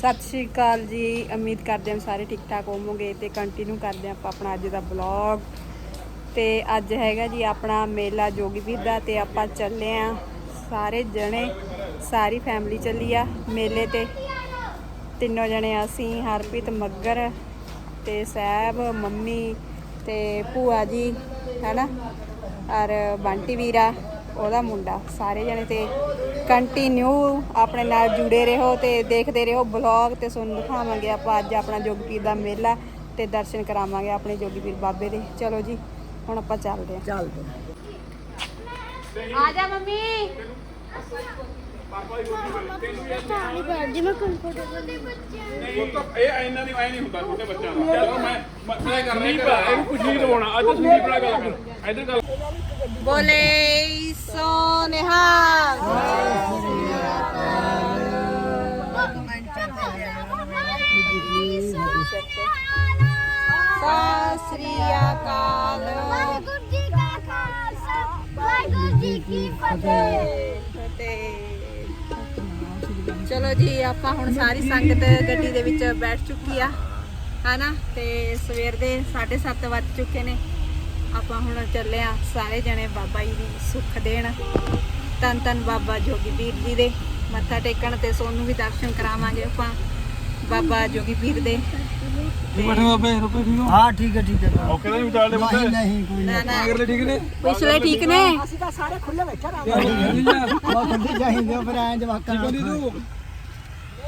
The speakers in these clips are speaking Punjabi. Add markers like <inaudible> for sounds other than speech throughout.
ਸਤਿ ਸ਼੍ਰੀ ਅਕਾਲ ਜੀ। ਉਮੀਦ ਕਰਦੇ ਹਾਂ ਸਾਰੇ ਠੀਕ ਠਾਕ ਹੋਵੋਗੇ ਤੇ ਕੰਟੀਨਿਊ ਕਰਦੇ ਹਾਂ ਆਪਾਂ ਆਪਣਾ ਅੱਜ ਦਾ ਬਲੌਗ ਤੇ ਅੱਜ ਹੈਗਾ ਜੀ ਆਪਣਾ ਮੇਲਾ ਜੋਗੀਵੀਰ ਦਾ ਤੇ ਆਪਾਂ ਚੱਲੇ ਆ ਸਾਰੇ ਜਣੇ, ਸਾਰੀ ਫੈਮਿਲੀ ਚੱਲੀ ਆ ਮੇਲੇ ਤੇ। ਤਿੰਨੋਂ ਜਣੇ ਅਸੀਂ, ਹਰਪ੍ਰੀਤ, ਮੱਗਰ ਤੇ ਸਾਹਿਬ ਮੰਮੀ ਤੇ ਭੂਆ ਜੀ, ਹੈਨਾ? ਔਰ ਬੰਟੀ ਵੀਰਾ, ਉਹਦਾ ਮੁੰਡਾ। ਸਾਰੇ ਜਣੇ ਤੇ ਕੰਟੀਨਿਊ ਆਪਣੇ ਨਾਲ ਜੁੜੇ ਰਹੋ ਤੇ ਦੇਖਦੇ ਰਹੋ ਬਲੌਗ ਤੇ ਤੁਹਾਨੂੰ ਦਿਖਾਵਾਂਗੇ ਆਪਾਂ ਅੱਜ ਆਪਣਾ ਜੋਗਪੀਰ ਦਾ ਮੇਲਾ ਤੇ ਦਰਸ਼ਨ ਕਰਾਵਾਂਗੇ ਆਪਣੇ ਜੋਗੀਪੀਰ ਬਾਬੇ ਦੇ। ਚਲੋ ਜੀ ਹੁਣ ਆਪਾਂ ਚੱਲਦੇ ਹਾਂ। ਚੱਲਦੇ ਆ ਜਾ ਮੰਮੀ। ਪਾਣੀ ਜੀ ਮੈਂ ਕੰਫਰਟੇਬਲ ਉਹ ਤਾਂ ਇਹ ਇੰਨਾ ਨਹੀਂ ਐ ਨਹੀਂ ਹੁੰਦਾ ਛੋਟੇ ਬੱਚਿਆਂ ਦਾ। ਚਲੋ ਮੈਂ ਮੈਂ ਕਰਨੀ ਇਹਨੂੰ ਕੁਝ ਨਹੀਂ ਦਵਾਉਣਾ ਅੱਜ ਤੁਸੀਂ ਬੜਾ ਗੱਲ ਕਰ ਇੱਧਰ ਗੱਲ। ਬੋਲੇ। ਸੋਨੇਹਾ ਸਤਿ ਸ੍ਰੀ ਅਕਾਲ ਵਾਹਿਗੁਰੂ ਜੀ ਕਾ ਖਾਲਸਾ ਵਾਹਿਗੁਰੂ ਜੀ ਕੀ ਫਤਿਹ ਤੇ ਚਲੋ ਜੀ, ਆਪਾਂ ਹੁਣ ਸਾਰੀ ਸੰਗਤ ਗੱਡੀ ਦੇ ਵਿੱਚ ਬੈਠ ਚੁੱਕੀ ਆ, ਹਨਾ? ਤੇ ਸਵੇਰ ਦੇ 7:30 ਵੱਜ ਚੁੱਕੇ ਨੇ। ਆਪਾਂ ਹੁਣ ਚੱਲੇ ਆ ਸਾਰੇ ਜਣੇ ਬਾਬਾ ਜੀ ਦੀ ਸੁੱਖ ਦੇਣ। ਤਨ ਤਨ ਬਾਬਾ ਜੋਗੀ ਵੀਰ ਜੀ ਦੇ ਮੱਥਾ ਟੇਕਣ ਤੇ ਸੋਨੂੰ ਵੀ ਦਰਸ਼ਨ ਕਰਾਵਾਂਗੇ ਆਪਾਂ ਬਾਬਾ ਜੋਗੀ ਵੀਰ ਦੇ। ਹਾਂ ਠੀਕ ਹੈ? ਠੀਕ ਹੈ ਓਕੇ ਤਾਂ ਨਹੀਂ ਵਿਚਾਰਦੇ ਨਹੀਂ ਨਹੀਂ ਕੋਈ ਨਾ ਨਾ। ਠੀਕ ਨੇ? ਪਿਛਲੇ ਠੀਕ ਨੇ? ਅਸੀਂ ਤਾਂ ਸਾਰੇ ਖੁੱਲੇ ਬੈਠੇ ਚਾਹੀਦੇ ਫਿਰ ਐਂ ਜਵਾਕਾਂ ਨੂੰ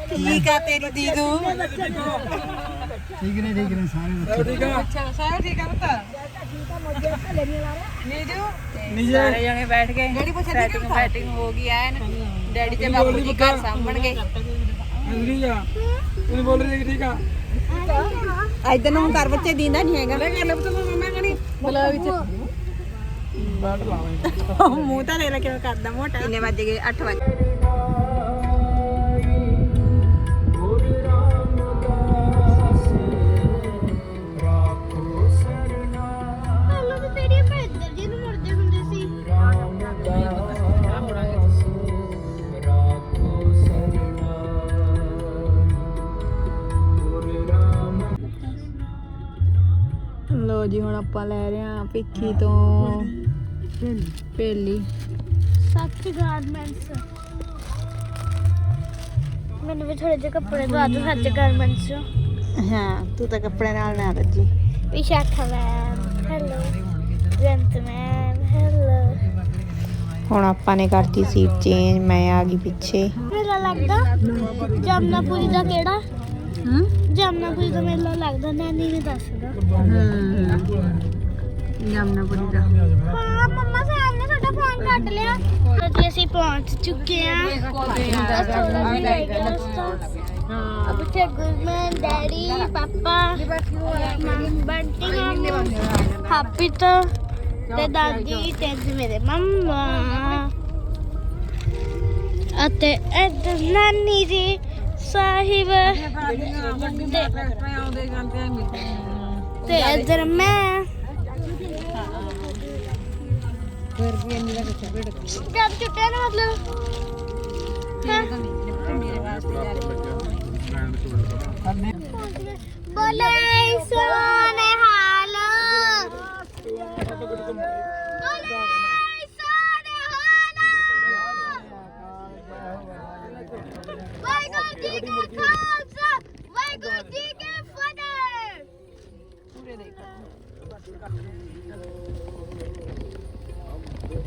ਠੀਕ ਆ ਤੇਰੀ ਦੀਦੂ। ਠੀਕ ਨੇ ਠੀਕ ਨੇ ਸਾਰੇ ਬੱਚੇ। ਅੱਛਾ ਸਾਰੇ ਠੀਕ ਆ ਨੀਜੂ ਸਾਰੇ ਜਣੇ ਬੈਠ ਗਏ। ਸੈਟਿੰਗ ਫੈਟਿੰਗ ਹੋ ਗਈ ਐਨ ਡੈਡੀ ਤੇ ਬਾਪੂ ਜੀ ਘਰ ਸਾਂਭਣਗੇ ਇਧਰ ਨੂੰ ਕਰ ਬੱਚੇ ਦੀਂਦਾ ਨਹੀਂ ਹੈਗਾ। ਲੈ ਲੈ ਪੁੱਤ ਮੰਮਾ ਕਣੀ ਬਲਾ ਵਿੱਚ। ਮੂੰਹ ਤਾਂ ਲੈ ਲੈ ਕਿਵੇਂ ਕਰਦਾ ਮੋਟਾ? ਕਿੰਨੇ ਵੱਜ ਗਏ? 8 ਵਜੇ ਜੀ ਹੁਣ ਆਪਾਂ ਲੈ ਰਹੇ ਹਾਂ ਭਿੱਖੀ ਤੋਂ ਪੇਲੀ ਸੱਚ ਗਾਰਮੈਂਟਸ ਮੈਨੂੰ ਵੀ ਥੋੜੇ ਜਿਹੇ ਕੱਪੜੇ ਦਵਾ ਦਿਓ ਸੱਚ ਗਾਰਮੈਂਟਸ ਹਾਂ ਤੂੰ ਤਾਂ ਕੱਪੜੇ ਨਾਲ ਨਾ ਰੱਜੀ। Vishakha ma'am hello. ਜੰਤ ਮੈਮ ਹੈਲੋ। ਹੁਣ ਆਪਾਂ ਨੇ ਕਰਤੀ ਸੀਟ ਚੇਂਜ ਮੈਂ ਆ ਗਈ ਪਿੱਛੇ। ਮੇਲਾ ਲੱਗਦਾ ਜਮਨਾਪੁਰੀ ਦਾ ਕਿਹੜਾ? ਹੂੰ? ਜਮਨਾਪੁਰੀ ਮੇਲਾ ਲੱਗਦਾ ਨਾਨੀ ਨੇ ਦੱਸਦਾ। ਜਮਨਾਪੁਰੀ ਦਾ। ਹਾਂ ਮੰਮਾ ਸਾਹਿਬ ਨੇ ਸਾਡਾ ਫੋਨ ਕੱਢ ਲਿਆ। ਜੀ ਅਸੀਂ ਪਹੁੰਚ ਚੁੱਕੇ ਹਾਂ। ਅਬ ਤੇ Gurman daddy papa mum Bunty ਮਾਮੂ ਹਾਪੀ ਤੋਂ ਤੇ ਦਾਦੀ ਤੇ ਮੇਰੇ ਮੰਮਾ। ਅਤੇ ਇੱਧਰ ਨਾਨੀ ਜੀ ਸਾਹਿਬ। ਤੇ- ਤੇ ਇੱਧਰ ਮੈਂ। ਜਦ ਚੁੱਟਿਆ ਨਾ ਮਤਲਬ। ਬੋਲੇ ਸੋਨੇ ਹਾਲ।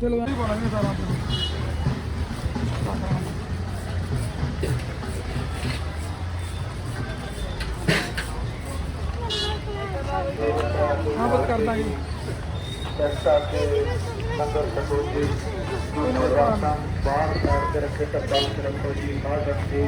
चलो बोलेंगे सर आप हाँ बस करना ही नंबर रखो जी बाहर करके रखे तब बाहर रखो जी बाहर रखिए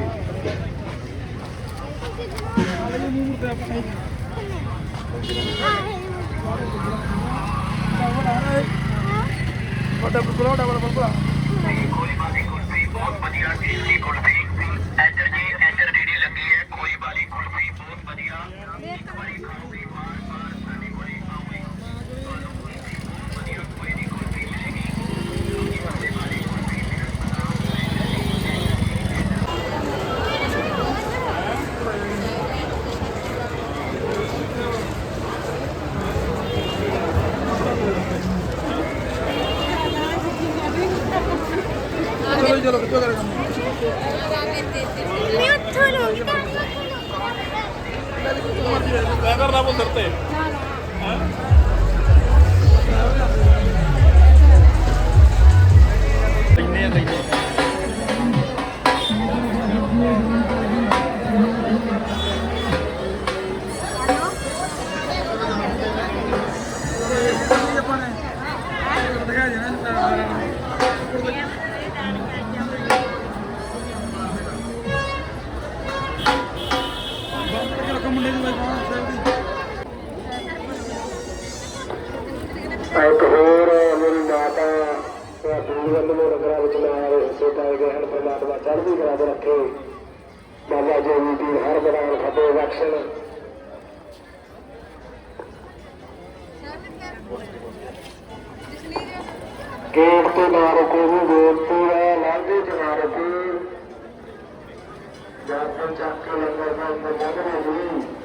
डबल बुलाओ डबल बुलाओ ਤੁਹਾਡੀ ਵੱਲੋਂ ਨਗਰਾਂ ਵਿੱਚ ਨਾਲ ਹਿੱਸੇ ਪਾਏ ਗਏ ਹਨ, ਪਰਮਾਤਮਾ ਚੜ੍ਹਦੀ ਕਲਾ ਦੇ ਰੱਖੇ। ਬਾਬਾ ਜੀ ਦੀ ਹਰ ਬੜਾਉਣ ਖੱਬੇ ਬਖਸ਼ਣ। ਗੇਟ ਤੇ ਨਾ ਰੁਕੋ ਵੀ ਬੇਨਤੀ ਹੈ ਲਾਂਘੇ ਚ ਨਾ ਰੁਕੋ ਜਾਪਨ ਚੱਕ ਕੇ ਲੰਗਰ ਦਾ ਅੰਦਰ ਜਾਂਦੇ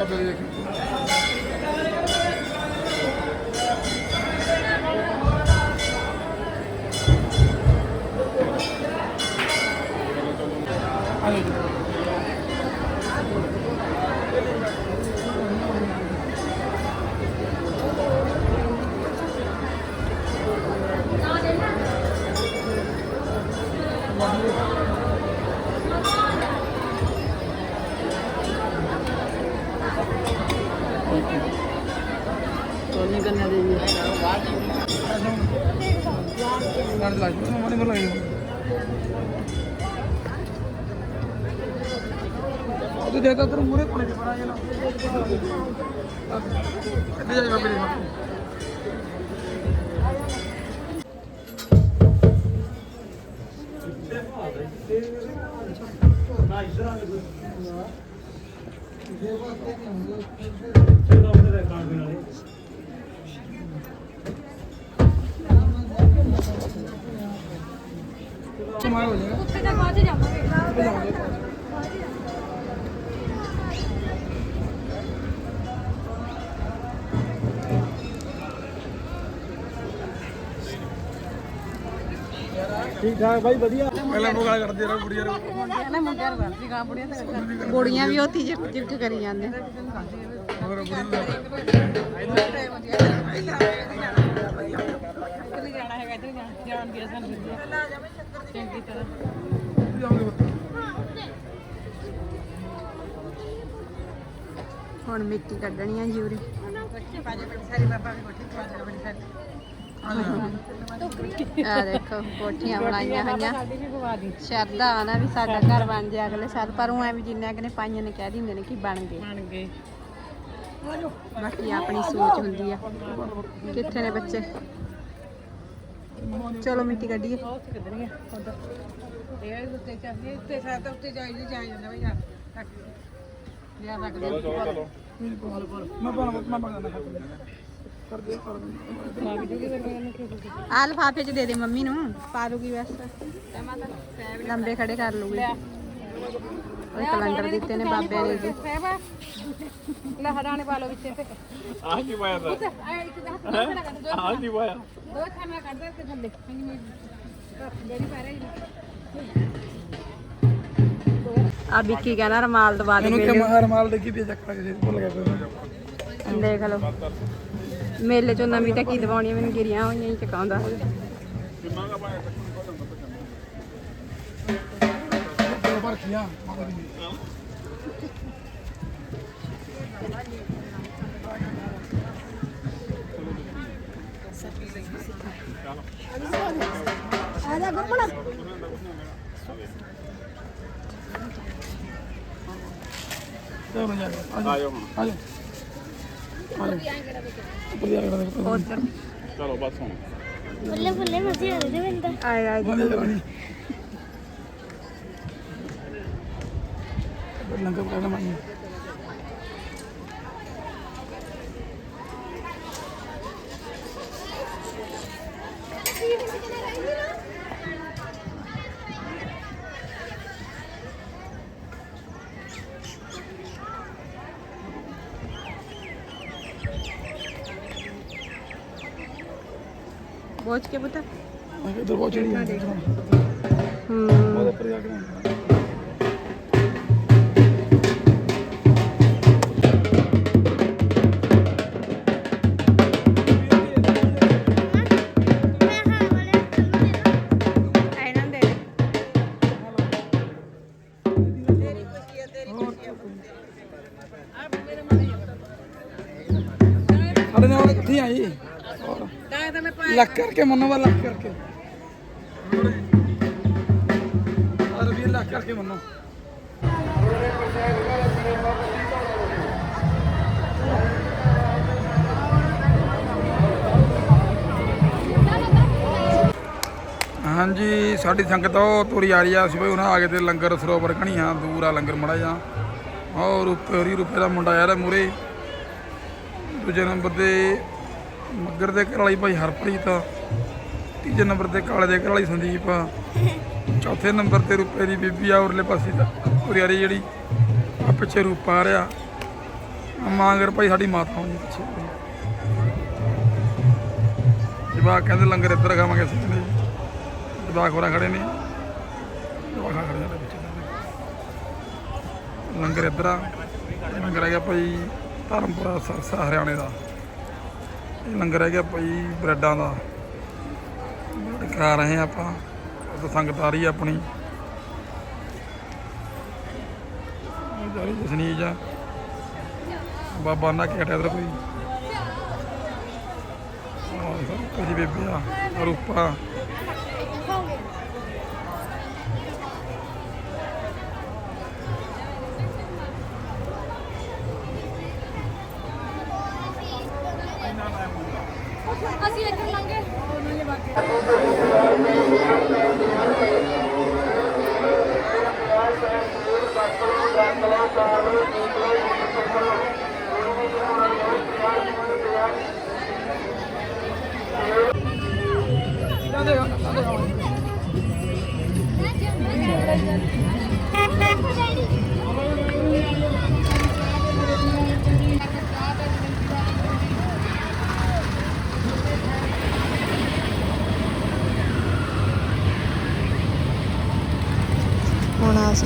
ਬਾਬੇ ਦੇ ਦੇਖੋ ਨਾਲ ਲੱਗ ਜੂ ਮਨੇ ਮਰ ਬਾਈ ਵਧੀਆ। ਪਹਿਲਾਂ ਨੂੰ ਗੱਲ ਕਰਦੇ ਰਹੋ ਬੁੜੀਆਂ ਨੂੰ ਕੁੜੀਆਂ ਵੀ ਉੱਥੇ ਜਿੱਕ ਜਿੱਕ ਕਰੀ ਜਾਂਦੇ। ਹੋਰ ਬੁੜੀਆਂ ਹੁਣ ਮਿੱਟੀ ਕੱਢਣੀ ਆ ਜੂਰੀ ਆ ਦੇਖੋ ਕੋਠੀਆਂ ਬਣਾਈਆਂ ਹੋਈਆਂ। ਸ਼ਰਦਾ ਆ ਨਾ ਵੀ ਸਾਡਾ ਘਰ ਬਣ ਜਾ ਅਗਲੇ ਸਾਲ ਪਰ ਉਹ ਐਵੇਂ ਜਿੰਨੇ ਅਗਨੇ ਪਾਈਆਂ ਨੇ ਕਹਿ ਦਿੰਦੇ ਨੇ ਕਿ ਬਣ ਗਏ। ਬਣ ਗਏ। ਬਾਕੀ ਆਪਣੀ ਸੋਚ ਹੁੰਦੀ ਆ। ਕਿੱਥੇ ਨੇ ਬੱਚੇ? ਚਲੋ ਮਿੱਟੀ ਕੱਢੀਏ। ਚਲੋ ਚਲੋ ਚਲੋ। ਮੈਂ ਬਣਾ ਮੈਂ ਬਣਾ ਖਾਤੇ ਕਰਦੇ ਕਰਦੇ ਆ ਲਫਾਫੇ ਚ ਦੇ ਦੇ ਮੰਮੀ ਨੂੰ ਪਾ ਦੂਗੀ ਬਸ। ਲੰਬੇ ਖੜੇ ਕਰ ਲੂਗੀ ਉਹ ਕੈਲੰਡਰ ਦਿੱਤੇ ਨੇ ਬਾਬਿਆਂ ਨੇ ਜੀ। ਆਹ ਕੀ ਪਾਇਆ ਤਾ? ਆਹ ਕੀ ਪਾਇਆ? ਆ ਵਿੱਕੀ ਕਹਿੰਦਾ ਰਮਾਲ ਦਵਾ ਦੇ ਇਹਨੂੰ ਕਿ ਮੇਲੇ ਮਹਾਰ ਮਾਲ ਡਿੱਗੀ ਪਈ ਚੱਕਰ ਕਿਸੇ ਭੁੱਲ ਗਿਆ ਕੋਈ ਦੇਖ ਲਓ। ਮੇਲੇ ਚੋਂ ਨਵੀਂ ਤਾਂ ਕੀ ਦਿਵਾਉਣੀ ਮੈਨੂੰ ਗਿਰੀਆਂ ਹੋਈਆਂ ਹੀ ਚਕਾਉਂਦਾ। ਆਜਾ ਗੁੰਮਣਾ ਚਲੋ ਜਾ ਆਜੋ ਆਜੋ। ਚਲੋ ਬਸ ਹੁਣ ਫੁੱਲੇ ਫੁੱਲੇ ਮਜ਼ੇ ਆ ਰਹੇ ਨੇ ਮੈਨੂੰ ਤਾਂ ਆਏ ਆਏ ਬੰਦੇ ਚਲਾਣੀ ਲੰਗਰ ਪਕਾਣਾ ਮੈਂ ਪਹੁੰਚ ਕੇ ਪੁੱਤ ਦਰਵਾਜ਼ਾ ਚੜੀ ਜਾਂਦਾ ਹੂੰ। ਉਹਦੇ ਉੱਪਰ ਜਾ ਕੇ ਨਾ ਮੈਂ ਹਾਂ ਵਾਲੇ ਇਹਨਾਂ ਦੇ ਸਾਡੇ ਨਾਲ ਕਿੱਥੇ ਆਈ ਲੱਕ ਕਰਕੇ ਮੰਨੋ ਵਾ ਲੱਕ ਕਰਕੇ। ਵੀ ਮੰਨੋ। ਹਾਂਜੀ, ਸਾਡੀ ਸੰਗਤ ਉਹ ਤੁਰੀ ਆ ਰਹੀ ਆ। ਸੀ ਉਹਨਾਂ ਆ ਗਏ ਤੇ ਲੰਗਰ ਸਰੋਵਰ ਕਣੀਆਂ, ਦੂਰ ਆ ਲੰਗਰ ਮੜਾ ਜਾ ਔਰ ਰੁਪਏ ਹੋਰੀ ਰੁਪਏ ਦਾ ਮੁੰਡਾ ਯਾਰ ਮੂਰੇ ਦੂਜੇ ਨੰਬਰ ਤੇ ਮੱਗਰ ਦੇ ਘਰ ਵਾਲੀ ਭਾਈ ਹਰਪ੍ਰੀਤ। ਤੀਜੇ ਨੰਬਰ ਤੇ ਕਾਲੇ ਦੇ ਘਰ ਵਾਲੀ ਸੰਦੀਪ। ਆ ਚੌਥੇ ਨੰਬਰ ਤੇ ਰੂਪੇ ਦੀ ਬੀਬੀ ਆ ਉਰਲੇ ਪਾਸੇ ਦਾ। ਉਰਿਆਰੀ ਜਿਹੜੀ ਆ ਪਿੱਛੇ ਰੂਪਾ ਆ ਰਿਹਾ। ਮਾਂਗਰ ਭਾਈ ਸਾਡੀ ਮਾਤਾ ਹੋਣੀ ਪਿੱਛੇ। ਜਵਾਕ ਕਹਿੰਦੇ ਲੰਗਰ ਇੱਧਰ ਖਾਵਾਂਗੇ ਅਸੀਂ ਕਹਿੰਦੇ ਜਵਾਕ ਹੋਰਾਂ ਖੜੇ ਨੇ। ਜਵਾਕ ਖੜੇ ਨੇ ਪਿੱਛੇ। ਲੰਗਰ ਇੱਧਰ ਆ। ਇਹ ਲੰਗਰ ਹੈਗਾ ਭਾਈ ਧਰਮਪੁਰਾ ਸਰਸਾ ਹਰਿਆਣੇ ਦਾ। ਇਹ ਲੰਗਰ ਹੈਗਾ ਭਾਈ ਬ੍ਰੈਡਾਂ ਦਾ। ਬ੍ਰੈਡ ਖਾ ਰਹੇ ਹਾਂ ਆਪਾਂ। ਉਹ ਸੰਗਤ ਆ ਰਹੀ ਹੈ ਆਪਣੀ। ਜਾਰੀ ਜਸਨੀਜ ਆ ਬਾਬਾ ਨਾ ਕਿਹੜਾ ਇਧਰ ਕੋਈ। ਆਹ ਬੇਬੇ ਆ ਰੂਪਾ ਅਸੀਂ ਇੱਧਰ ਲੰਘੇ। ਹੁਣ ਅਸੀਂ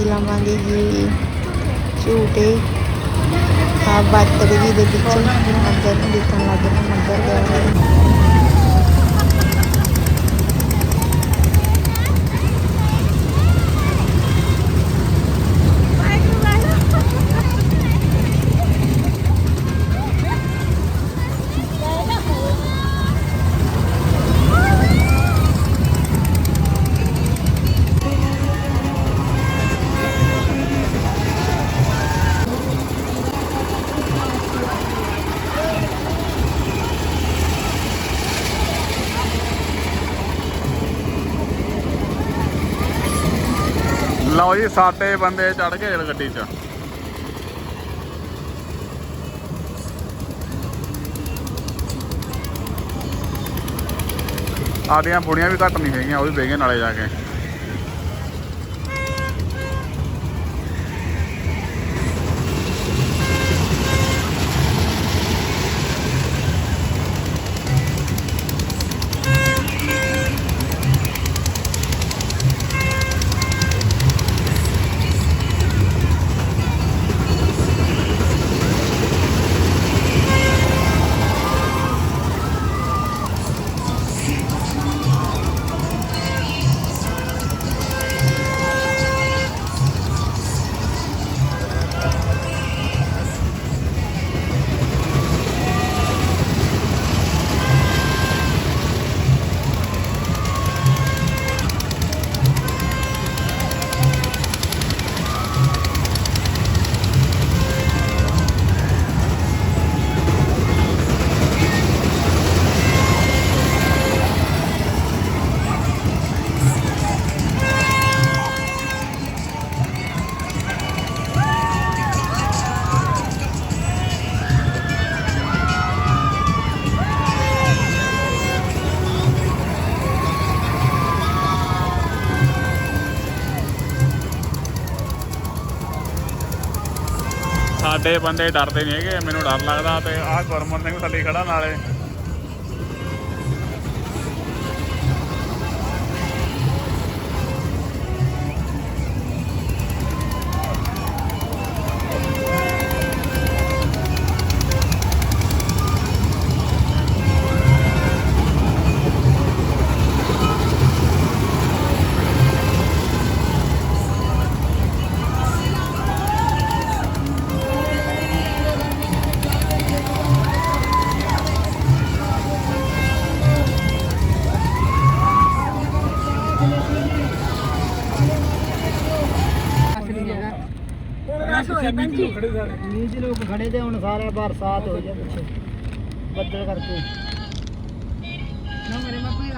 ਲਾਵਾਂਗੇ ਜੀ। ਝੂਟੇ। ਆ ਬੱਤਰੀ ਦੇ ਵਿੱਚ ਮੰਦਰ ਨੂੰ ਦੇਖਣ ਲੱਗ ਰਹੇ ਮੰਦਰ ਗਏ ਜੀ ਸਾਡੇ ਬੰਦੇ ਚੜ ਗਏ ਗੱਡੀ 'ਚ। ਆਦੀਆਂ ਬੁੜੀਆਂ ਵੀ ਘੱਟ ਨਹੀਂ ਹੈਗੀਆਂ, ਉਹ ਵੀ ਬਹਿ ਗਏ ਨਾਲੇ ਜਾ ਕੇ। ਬੰਦੇ ਡਰਦੇ ਨਹੀਂ ਹੈਗੇ ਮੈਨੂੰ ਡਰ ਲੱਗਦਾ ਤੇ ਆਹ ਗੁਰਮਨ ਸਿੰਘ ਥੱਲੇ ਖੜਾ ਨਾਲੇ। ਜੀ ਲੋਕ ਖੜੇ ਤੇ ਹੁਣ ਸਾਰੇ ਬਰਸਾਤ ਹੋ ਜਾ ਪਿੱਛੇ। ਬੱਦਲ ਕਰਕੇ। ਨਾ ਮਰੇ ਮੈਂ ਕੋਈ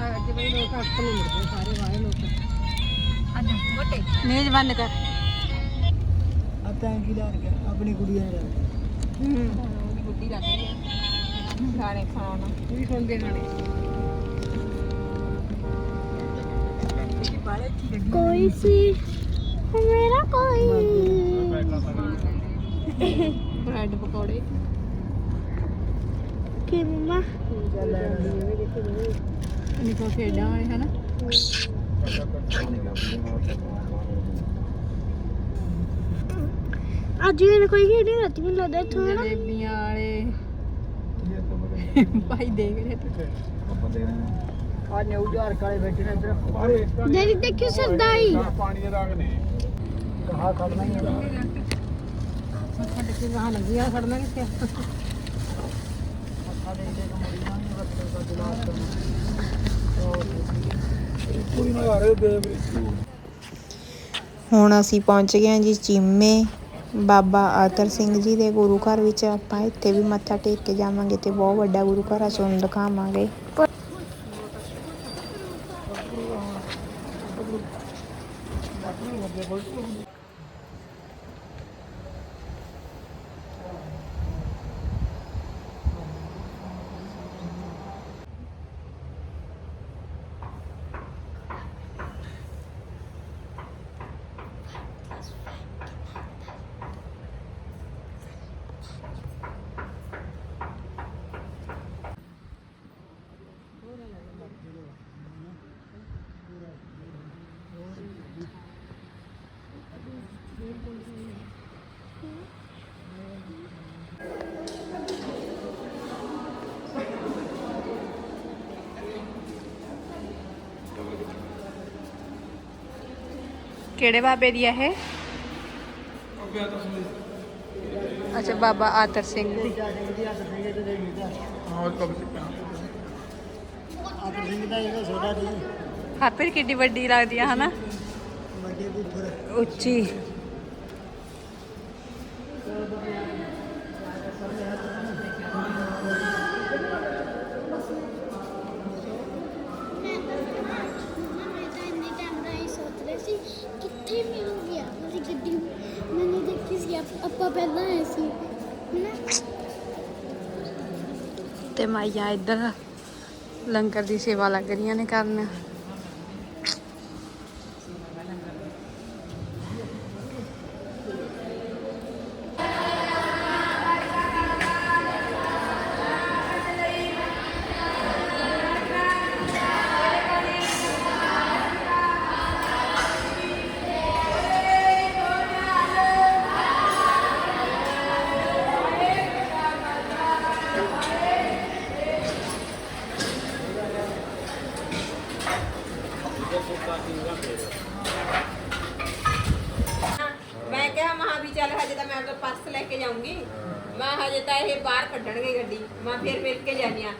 ਕੋਈ ਸੀ ਮੇਰਾ ਕੋਈ। <laughs> ਬ੍ਰੈਡ ਪਕੌੜੇ। ਕੀ ਮਮਾ ਇਹਨੇ ਕੋ ਖੇਡਾਂ ਹਨਾ? ਅੱਜ ਇਹਨੇ ਕੋਈ ਰਾਤੀ ਮੈਨੂੰ ਲੱਗਦਾ ਇੱਥੋਂ ਨਾ ਜਲੇਬੀਆਂ ਵਾਲੇ। ਭਾਈ ਦੇਖ ਲੈ ਆਪਾਂ ਦੇਖ ਰਹੇ ਆ ਨੇ ਉਜਾਰ ਕਾਲੇ ਬੈਠੇ ਨੇ ਇੱਧਰ ਦੇਖ ਦੇਖਿਓ ਸਰਦਾਈ। ਪਾਣੀ ਦੇ ਦਾਗ ਨੇ। ਕਹਾ ਕਰਨਾ ਹੀ ਹੈ ਸਾਡੇ ਤੇ ਗਾਹ ਲੱਗੀਆਂ ਖੜਨਾ ਕਿੱਥੇ ਮੱਥਾ ਦੇ ਦੇ ਕਮੜੀ ਨਹੀਂ ਬੱਦਲ ਦਾ ਜਲਾਸ ਪੂਰੀ ਨਗਾਰੇ ਦੇ ਹੁਣ ਅਸੀਂ ਪਹੁੰਚ ਗਏ ਹਾਂ ਜੀ ਚੀਮੇ, ਬਾਬਾ ਆਤਰ ਸਿੰਘ ਜੀ ਦੇ ਗੁਰੂ ਘਰ ਵਿੱਚ। ਆਪਾਂ ਇੱਥੇ ਵੀ ਮੱਥਾ ਟੇਕ ਕੇ ਜਾਵਾਂਗੇ ਤੇ ਬਹੁਤ ਵੱਡਾ ਗੁਰੂ ਘਰ ਆ ਤੁਹਾਨੂੰ ਦਿਖਾਵਾਂਗੇ। ਕਿਹੜੇ ਬਾਬੇ ਦੀ ਆ ਇਹ ਅੱਛਾ ਬਾਬਾ ਆਤਰ ਸਿੰਘ ਦੀ ਆਦਰ ਸਿੰਘ ਦਾ ਇਹਦਾ ਛੋਟਾ ਜੀ ਹਾਪੇ ਕਿੱਡੀ ਵੱਡੀ ਲੱਗਦੀ ਆ ਹਨਾ ਵੱਡੇ ਬੁੱਫਰ ਉੱਚੀ ਸੀ ਕਿੱਥੇ ਮਿਲੂਗੀ ਆ ਵਾਲੀ ਗੱਡੀ ਮੈਨੂੰ ਦੇਖੀ ਸੀ ਆਪ- ਪਹਿਲਾਂ ਆਏ ਸੀ ਤੇ ਮਾਈਆ ਇੱਧਰ ਲੰਗਰ ਦੀ ਸੇਵਾ ਲੱਗ ਰਹੀਆਂ ਨੇ ਕਰਨ। ਕਿਹਾ ਮਹਾ ਵੀ ਚੱਲ ਹਜੇ ਤਾਂ ਮੈਂ ਆਪਣਾ ਪਰਸ ਲੈ ਕੇ ਜਾਊਂਗੀ। ਮੈਂ ਹਜੇ ਤਾਂ ਇਹ ਬਾਹਰ ਕੱਢਣਗੇ ਗੱਡੀ। ਮੈਂ ਫਿਰ ਮਿਲ ਕੇ ਜਾਨੀ ਆ।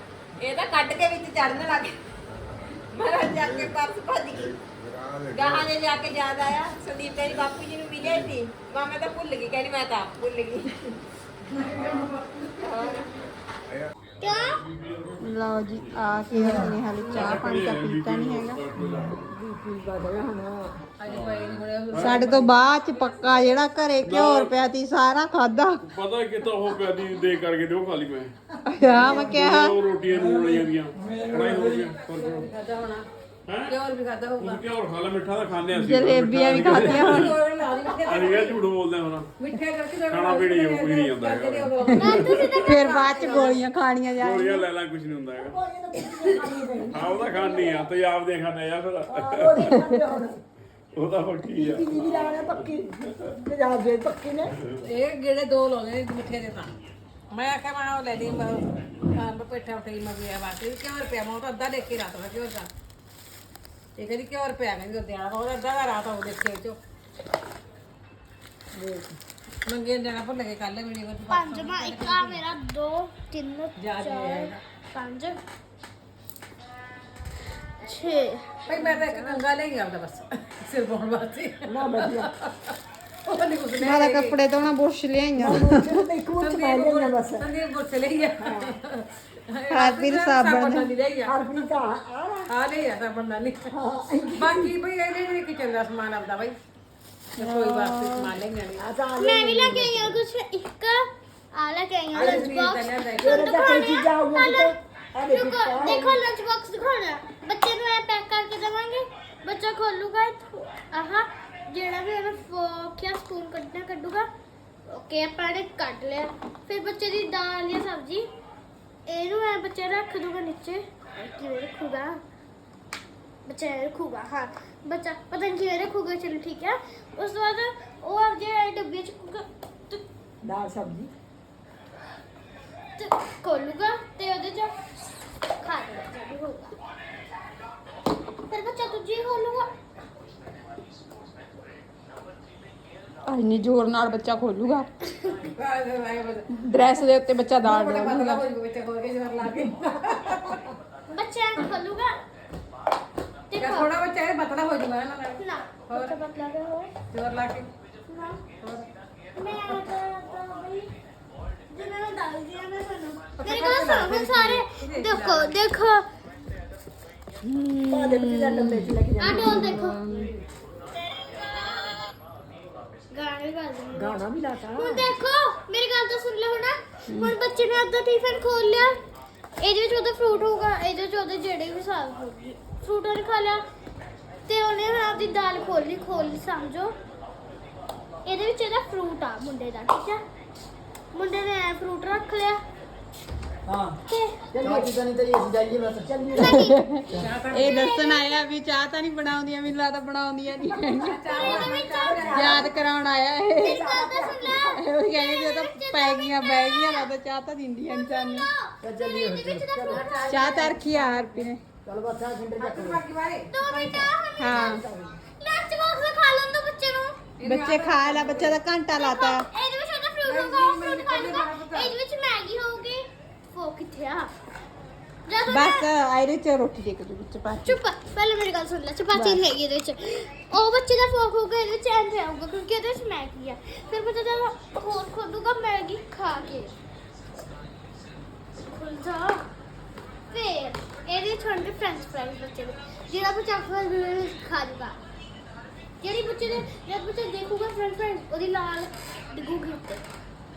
ਇਹ ਤਾਂ ਕੱਢ ਕੇ ਵਿੱਚ ਚੜਨ ਲੱਗ ਮੈਂ ਕਿਹਾ ਜਾ ਕੇ ਪਰਸ ਭੱਜ ਗਈ। ਗਾਹਾਂ ਜੇ ਜਾ ਕੇ ਯਾਦ ਆਇਆ ਸੰਦੀਪ ਤੇਰੀ ਬਾਪੂ ਜੀ ਨੂੰ ਮਿਲਿਆ ਸੀ। ਮਾਂ ਮੈਂ ਤਾਂ ਭੁੱਲ ਗਈ ਕਹਿੰਦੀ ਮੈਂ ਤਾਂ ਆਪ ਭੁੱਲ ਗਈ। ਲਓ ਜੀ ਆ ਕੇ ਹਾਲੇ ਚਾਹ ਪਾਣੀ ਤਾਂ ਪੀਤਾ ਨਹੀਂ ਹੈਗਾ। ਸਾਡੇ ਤੋਂ ਬਾਅਦ ਚ ਪੱਕਾ ਜਿਹੜਾ ਘਰੇ ਘਿਓ ਰੁਪਿਆ ਤੀ ਸਾਰਾ ਖਾਦਾ ਪਤਾ ਕਿਤਾ ਹੋ ਪਿਆ ਦੀ ਦੇ ਕਰਕੇ ਦਿਓ ਖਾਲੀ ਮੈਂ। ਆ ਮੈਂ ਕਿਹਾ। ਉਹ ਰੋਟੀਆਂ ਨੂੰ ਲਈ ਜਾਂਦੀਆਂ ਕੜਾਈ ਹੋ ਗਿਆ ਘਿਓ ਵੀ ਖਾਦਾ ਹੋਊਗਾ। ਘਿਓ ਖਾ ਲੈ ਮਿੱਠਾ ਤਾਂ ਖਾਂਦੇ ਅਸੀਂ ਜਲੇਬੀਆਂ ਵੀ ਖਾਧੀਆਂ ਹੁਣ। ਅਸੀਂ ਇਹ ਝੂਠ ਬੋਲਦੇ ਹਾਂ ਮਿੱਠੇ ਕਰਕੇ ਖਾਣਾ ਪੀਣੀ ਜੋ ਕੁਝ ਨਹੀਂ ਹੁੰਦਾ ਹੈਗਾ। ਫਿਰ ਬਾਅਦ ਚ ਗੋਲੀਆਂ ਖਾਣੀਆਂ ਜਾ ਗੋਲੀਆਂ ਲੈ ਲੈ ਕੁਝ ਨਹੀਂ ਹੁੰਦਾ ਹੈਗਾ। ਹਾਂ ਉਹ ਤਾਂ ਖਾਣੀ ਆ ਤੇ ਆਪ ਦੇ ਖਾਣੇ ਆ ਫਿਰ। ਉਹ ਤਾਂ ਪੱਕੀ ਆ। ਇਹ ਗੇੜੇ ਦੋ ਲਾਉਂਦੇ ਨੇ ਮਿੱਠੇ ਦੇ ਤਾਂ। ਮੈਂ ਆਖਿਆ ਮੈਂ ਉਹ ਲੈ ਲਈ ਮੈਂ ਆਂ ਪੇਠਾ ਉਠਾਈ ਮੈਂ ਗਿਆ ਵਾਸਤੇ ਕਿਉਂ ਰੁਪਿਆ ਮੈਂ ਉਹ ਤਾਂ ਅੱਧਾ ਦੇਖ ਕੇ ਰਾਤ ਦਾ ਕਿਉਂ ਦਾ। ਇਹ ਕਹਿੰਦੀ ਕਿਉਂ ਰੁਪਿਆ ਕਹਿੰਦੀ ਉਹਦੇ ਆ ਉਹ ਅੱਧਾ ਦਾ ਰਾਤ ਉਹ ਦੇਖੇ ਚੋ। ਮੰਗੇ ਜਾਣਾ ਭੁੱਲ ਗਏ ਕੱਲ ਵੀਡੀਓ ਵਿੱਚ। ਪੰਜ ਮਾ ਇੱਕ ਆ ਮੇਰਾ 2 3 ਜਾ ਜੀ 4 5 6 ਭਾਈ ਮੈਂ ਤਾਂ ਇੱਕ ਕੰਗਾ ਲੈ ਗਿਆ ਆਪਦਾ ਬਸ ਸਿਰ ਪਾਉਣ ਵਾਸਤੇ। ਨਾ ਵਧੀਆ। ਉਹ ਨਹੀਂ ਕੁਝ ਮੈਂ ਤਾਂ ਕੱਪੜੇ ਧੋਣਾ ਬੁਰਸ਼ ਲਿਆਈਆਂ। ਸੰਦੀਪ ਗੁੱਸੇ ਲਈ ਆ ਹਰਪ੍ਰੀਤ ਸਾਬਣ। ਨਹੀਂ ਲਈ ਆ ਹਰਪ੍ਰੀਤ ਆ ਆ ਲਈ ਆ ਸਾਬਣ ਨਾਲ ਬਾਕੀ ਭਈ ਇਹਨੇ ਵੀ ਕਿਚਨ ਦਾ ਸਮਾਨ ਆਪਦਾ ਬਈ? ਕੋਈ ਵਾਸਤੇ ਸਮਾਨ ਲੈ ਨਹੀਂ ਮੈਂ ਵੀ ਲੈ ਕੇ ਆਈ ਹਾਂ ਕੁਛ ਇੱਕ। ਆ ਲੈ ਕੇ ਆਈ ਹਾਂ ਲੰਚ ਬਾਕਸ ਦੇਖੋ ਲੰਚ ਬਾਕਸ ਦਿਖਾਉਣਾ। ਬੱਚੇ ਨੂੰ ਇਹ ਪੈਕ ਕਰਕੇ ਦੇਵਾਂਗੇ। ਬੱਚਾ ਖੋਲੂਗਾ ਇੱਥੋਂ। ਆਹ ਜਿਹੜਾ ਵੀ ਉਹਨੇ ਫੋਕ ਜਾਂ ਸਪੂਨ ਕੱਢਣਾ ਕੱਢੂਗਾ। ਓਕੇ ਆਪਾਂ ਨੇ ਕੱਢ ਲਿਆ। ਫਿਰ ਬੱਚੇ ਦੀ ਦਾਲ ਜਾਂ ਸਬਜ਼ੀ। ਇਹਨੂੰ ਐ ਬੱਚਾ ਰੱਖ ਦੂਗਾ ਨੀਚੇ। ਕਿਵੇਂ ਰੱਖੂਗਾ? ਬੱਚਾ ਇਹ ਰੱਖੂਗਾ ਹਾਂ। ਬੱਚਾ ਪਤਾ ਨਹੀਂ ਕਿਵੇਂ ਰੱਖੂਗਾ ਚਲੋ ਠੀਕ ਹੈ ਉਸ ਤੋਂ ਬਾਅਦ ਉਹ ਆਪ ਜੇ ਡੱਬੇ ਚ ਦਾਲ ਸਬਜ਼ੀ। ਤੇ ਖੋਲੂਗਾ ਤੇ ਉਹਦੇ ਚ ਖਾ ਲੇਗਾ ਜੋ ਵੀ ਹੋਊਗਾ। ਫਿਰ ਬੱਚਾ ਦੂਜੀ ਖੋਲੂਗਾ। ਇੰਨੀ ਜ਼ੋਰ ਨਾਲ ਬੱਚਾ ਖੋਲੂਗਾ। <laughs> ਡਰੈਸ ਦੇ ਉੱਤੇ ਬੱਚਾ ਦਾਲ ਡਾਲੂਗਾ ਵਿੱਚ ਹੋ ਕੇ ਜਰ ਲਾ ਕੇ ਬੱਚਾ ਐਂ ਖੋਲੂਗਾ ਤੇ ਖੋ- ਥੋੜਾ ਬੱਚਾ ਇਹ ਪਤਲਾ ਹੋ ਜੂਗਾ ਨਾ ਨਾਲ ਨਾ ਬੱਚਾ ਪਤਲਾ ਜਿਹਾ ਹੋਏ ਜੋਰ ਲਾ ਕੇ ਨਾ ਮੈਂ ਤਾਂ ਤਾਂ ਬਈ ਜਿਵੇਂ ਮੈਂ ਦੱਸਦੀ ਆ ਮੈਂ ਤੁਹਾਨੂੰ ਮੇਰੇ ਕੋਲ ਸੁਣੋ ਹੁਣ ਸਾਰੇ ਦੇਖੋ ਦੇਖੋ ਆ ਡੋਲ ਦੇਖੋ ਗਾਣੇ ਵੱਜਦੇ ਗਾਣਾ ਵੀ ਇਹਦੇ ਵਿੱਚ ਉਹਦਾ ਫਰੂਟ ਹੋਊਗਾ, ਇਹਦੇ ਵਿੱਚ ਉਹਦੇ ਜਿਹੜੇ ਵੀ ਸਾਗ ਹੋਊਗੀ ਫਰੂਟ ਉਹਨੇ ਖਾ ਲਿਆ ਤੇ ਉਹਨੇ ਹੁਣ ਆਪਦੀ ਦਾਲ ਖੋਲੀ ਖੋਲੀ ਸਮਝੋ। ਇਹਦੇ ਵਿੱਚ ਇਹਦਾ ਫਰੂਟ ਆ ਮੁੰਡੇ ਦਾ, ਠੀਕ ਹੈ ਮੁੰਡੇ ਨੇ ਐ ਫਰੂਟ ਰੱਖ ਲਿਆ। ਹਾਂ। ਤੇ ਚੱਲ ਜੀ ਤਾਂ ਤੇਰੀ ਅਸੀਂ ਜਾਈਏ ਬਸ। ਚੱਲ ਇਹ ਦੱਸਣ ਆਇਆ ਵੀ ਚਾਹ ਤਾਂ ਨਹੀਂ ਬਣਾਉਂਦੀਆਂ ਮੈਨੂੰ ਲੱਗਦਾ ਬਣਾਉਂਦੀਆਂ ਨਹੀਂ ਇਹਦੇ ਵਿੱਚ ਯਾਦ ਕਰਾਉਣ ਆਇਆ ਇਹ। ਇੱਕ ਗੱਲ ਤਾਂ ਸੁਣ ਲੈ। ਉਹ ਕਹਿੰਦੇ ਜੇ ਤਾਂ ਪੈ ਗਈਆਂ ਬਹਿ ਗਈਆਂ ਲੱਗਦਾ ਚਾਹ ਤਾਂ ਦਿੰਦੀਆਂ ਨਹੀਂ ਸਾਨੂੰ ਇਹਦੇ ਵਿੱਚ ਦਾ ਫਰੂਟ ਆ ਚਾਹ ਤਾਂ ਰੱਖੀ ਆ ਹਰਪੀ ਨੇ। ਚੱਲ ਬਸ ਆ ਸਿੰਦਰ ਚੱਕ ਬਾਕੀ ਬਾਰੇ। ਦੋ ਮਿੰਟ ਹੁਣ ਹਾਂ। ਬੱਚੇ ਨੂੰ। ਬੱਚੇ ਖਾ ਲੈ ਬੱਚਾ ਦਾ ਘੰਟਾ ਲਾਤਾ। ਇਹਦੇ ਵਿੱਚ ਉਹਦਾ ਫਰੂਟ ਹੋਊਗਾ ਉਹ ਫਰੂਟ ਖਾ ਲੂਗਾ ਇਹਦੇ ਵਿੱਚ ਮੈਗੀ ਹੋਊਗੀ। ਉਹ ਕਿੱਥੇ ਆ ਜਦੋਂ ਬਸ ਆਇਰੇ ਚ ਰੋਟੀ ਦੇ ਕੇ ਦੋ ਵਿੱਚ ਪਾ ਕੇ। ਚੁੱਪ ਪਹਿਲੇ ਮੇਰੀ ਗੱਲ ਸੁਣ ਲੈ ਚਪਾਤੀ ਨਹੀਂ ਹੈਗੀ ਇਹਦੇ ਵਿੱਚ ਉਹ ਬੱਚੇ ਦਾ ਫੋਕ ਹੋਊਗਾ ਇਹਦੇ ਵਿੱਚ ਐਂਡ ਆਊਗਾ ਕਿਉਂਕਿ ਇਹਦੇ ਵਿੱਚ ਮੈਗੀ ਆ ਫਿਰ ਬੱਚਾ ਜਦ ਹੋਰ ਖੋਲੂਗਾ ਮੈਗੀ ਖਾ ਕੇ ਖੁੱਲ ਜਾ ਫਿਰ ਇਹਦੇ ਵਿੱਚ ਹੋਣਗੇ ਫ੍ਰੈਂਚ ਫ੍ਰਾਈਜ਼ ਬੱਚੇ ਦੇ ਜਿਹੜਾ ਬੱਚਾ ਖਾ ਖਾ ਲੂਗਾ ਜਿਹੜੀ ਬੱਚੇ ਦੇ ਜਦ ਬੱਚਾ ਦੇਖੂਗਾ ਫ੍ਰੈਂਚ ਫ੍ਰਾਈਜ਼ ਉਹਦੀ ਲਾਲ ਡਿੱਗੂਗੀ ਉੱਤੇ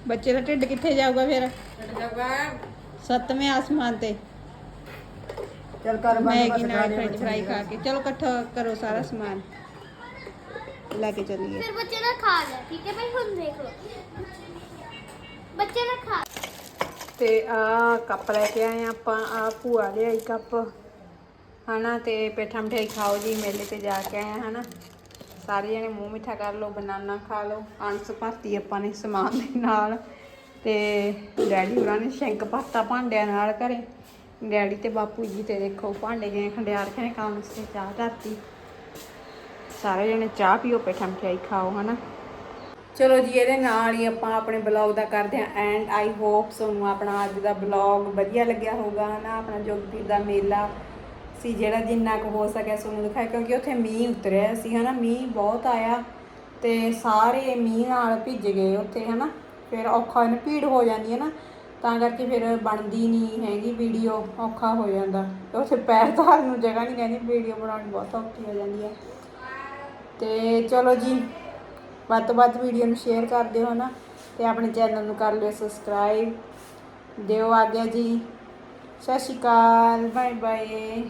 ਬੱਚੇ ਦਾ ਢਿੱਡ ਕਿੱਥੇ ਜਾਊਗਾ ਫਿਰ ਚੱਲ ਜਾਊਗਾ ਸੱਤਵੇਂ ਆਸਮਾਨ ਤੇ। ਚੱਲ ਕਰ ਮੈਗੀ ਨਾਲ ਫ੍ਰੈਂਚ ਫਰਾਈ ਖਾ ਕੇ। ਚਲੋ ਇਕੱਠਾ ਕਰੋ ਸਾਰਾ ਸਮਾਨ। ਲੈ ਕੇ ਚੱਲੀਏ। ਫਿਰ ਬੱਚੇ ਨੇ ਖਾ ਲਿਆ ਠੀਕ ਹੈ ਭਾਈ? ਹੁਣ ਦੇਖ ਲਓ। ਬੱਚੇ ਨੇ ਖਾ ਤੇ ਆ ਕੱਪ ਲੈ ਕੇ ਆਏ ਆ ਆਪਾਂ। ਆ ਭੂਆ ਲਿਆਈ ਕੱਪ। ਹਨਾ ਤੇ ਪੇਠਾ ਮਠਿਆਈ ਖਾਓ ਜੀ ਮੇਲੇ ਤੇ ਜਾ ਕੇ ਆਏ ਆ ਹਨਾ। ਸਾਰੇ ਜਣੇ ਮੂੰਹ ਮਿੱਠਾ ਕਰ ਲਓ ਬਨਾਨਾ ਖਾ ਲਓ। ਅਣਸ ਭਰਤੀ ਆਪਾਂ ਨੇ ਸਮਾਨ ਦੇ ਨਾਲ। ਤੇ ਡੈਡੀ ਹੋਰਾਂ ਨੇ ਸ਼ੈਂਕ ਪਾਤਾ ਭਾਂਡਿਆਂ ਨਾਲ ਘਰੇ। ਡੈਡੀ ਤੇ ਬਾਪੂ ਜੀ ਤੇ ਦੇਖੋ ਭਾਂਡੇ ਗਏ ਖੰਡਿਆਰ ਰੱਖੇ ਨੇ ਕੰਮ ਤੇ ਚਾਹ ਧਰਤੀ। ਸਾਰੇ ਜਣੇ ਚਾਹ ਪੀਓ, ਪੇਠਾ ਮਠਿਆਈ ਖਾਓ, ਹਨਾ। ਚਲੋ ਜੀ, ਇਹਦੇ ਨਾਲ ਹੀ ਆਪਾਂ ਆਪਣੇ ਬਲੌਗ ਦਾ ਕਰਦੇ ਹਾਂ ਐਂਡ। ਆਈ ਹੋਪ ਤੁਹਾਨੂੰ ਆਪਣਾ ਅੱਜ ਦਾ ਬਲੌਗ ਵਧੀਆ ਲੱਗਿਆ ਹੋਊਗਾ ਨਾ ਆਪਣਾ ਜੋਗਪੀਰ ਦਾ ਮੇਲਾ ਸੀ ਜਿਹੜਾ ਜਿੰਨਾ ਕੁ ਹੋ ਸਕਿਆ ਤੁਹਾਨੂੰ ਦਿਖਾਇਆ, ਕਿਉਂਕਿ ਉੱਥੇ ਮੀਂਹ ਉਤਰਿਆ ਸੀ, ਹਨਾ। ਮੀਂਹ ਬਹੁਤ ਆਇਆ ਤੇ ਸਾਰੇ ਮੀਂਹ ਨਾਲ ਭਿੱਜ ਗਏ ਉੱਥੇ, ਹਨਾ। ਫਿਰ ਔਖਾ ਨਾ ਭੀੜ ਹੋ ਜਾਂਦੀ ਹੈ ਨਾ, ਤਾਂ ਕਰਕੇ ਫਿਰ ਬਣਦੀ ਨਹੀਂ ਹੈਗੀ ਵੀਡੀਓ, ਔਖਾ ਹੋ ਜਾਂਦਾ। ਉੱਥੇ ਪੈਰ ਧਾਰਨ ਨੂੰ ਜਗ੍ਹਾ ਨਹੀਂ ਰਹਿੰਦੀ, ਵੀਡੀਓ ਬਣਾਉਣੀ ਬਹੁਤ ਔਖੀ ਹੋ ਜਾਂਦੀ ਹੈ। ਤੇ ਚਲੋ ਜੀ, ਵੱਧ ਤੋਂ ਵੱਧ ਵੀਡੀਓ ਨੂੰ ਸ਼ੇਅਰ ਕਰ ਦਿਓ, ਹਨਾ। ਤੇ ਆਪਣੇ ਚੈਨਲ ਨੂੰ ਕਰ ਲਿਓ ਸਬਸਕ੍ਰਾਈਬ ਦਿਓ ਆਗਿਆ ਜੀ। ਸਤਿ ਸ਼੍ਰੀ ਅਕਾਲ ਬਾਏ ਬਾਏ